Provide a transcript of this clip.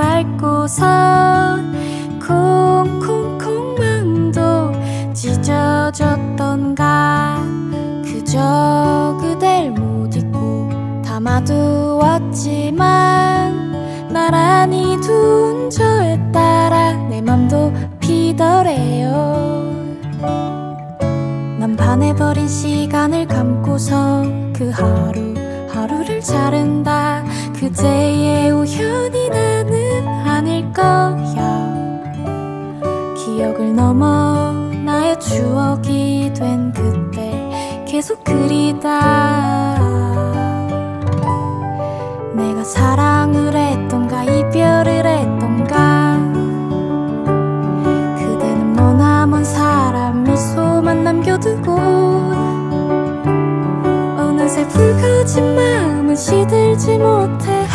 넘어서 콩콩콩 마음도 찢어졌던가. 그저 그댈 못 잊고 담아두었지만 나란히 둔 저에 따라 내 맘도 피더래요. 난 반해버린 시간을 감고서 그 하루 하루를 자른다. 그제의 우연이 추억이 된 그때 계속 그리다. 내가 사랑을 했던가 이별을 했던가. 그대는 머나먼 사람 미소만 남겨두고 어느새 붉어진 마음은 시들지 못해